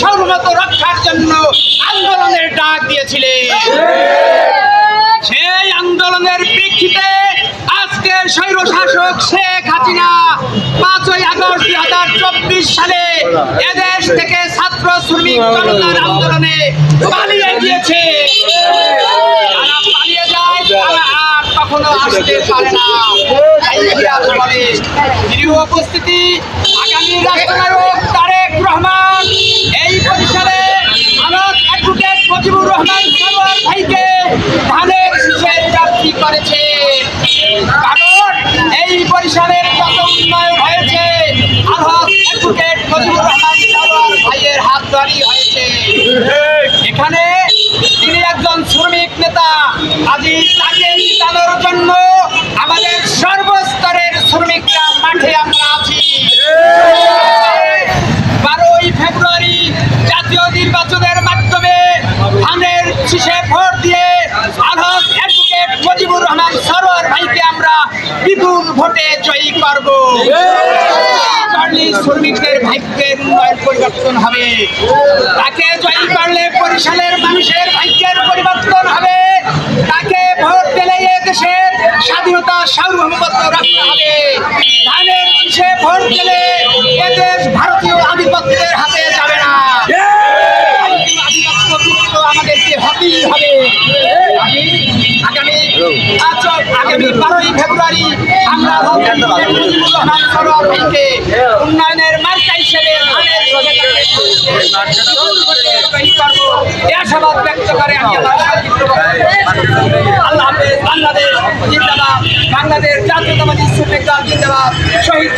সার্বভৌমত্ব রক্ষার জন্য আন্দোলনের ডাক দিয়েছিলেন। সেই আন্দোলনের প্রেক্ষিতে আজকে স্বৈর শাসক শেখ হাসিনা পাঁচই আগস্ট দুই হাজার চব্বিশ সালে এদেশ থেকে ছাত্র শ্রমিক জনতার আন্দোলনে পালিয়ে গিয়েছে। কখনো আসতে উপস্থিতি আগামী রাষ্ট্রনায়ক তারেক রহমান ধানের করেছে। কারণ এই উন্নয়ন হয়েছে ভাইয়ের হাত হয়েছে। এখানে তিনি একজন শ্রমিক নেতা, আজ তাকে জিতানোর জন্য আমাদের সর্বস্তরের শ্রমিকরা মাঠে আমরা আছি বারোই ফেব্রুয়ারি জাতীয় নির্বাচনের মাধ্যমে ধানের শীষে ভোট দিয়ে ভারত অ্যাডভোকেট মুজিবুর রহমান সরোয়ার ভাইকে আমরা বিপুল ভোটে জয়ী করব শ্রমিকদের ভাগ্যের উন্নয়ন পরিবর্তন হবে। তাকে জয়ী করলে বরিশালের মানুষের ভাগ্যের পরিবর্তন হবে। তাকে ভোট দিলে দেশের স্বাধীনতা সার্বভৌমত্ব রাখতে হবে। ধানের ভোট দিলে এদেশ ভারতীয় আধিপত্যের হাতে আগামী বারোই ফেব্রুয়ারি আমরা উন্নয়নের মার্কা হিসেবে ব্যক্ত করে আমি বাংলাদেশ জিন্দাবাদ, বাংলাদেশ জাতীয়তাবাদী শ্রমিক দল জিন্দাবাদ, শহীদ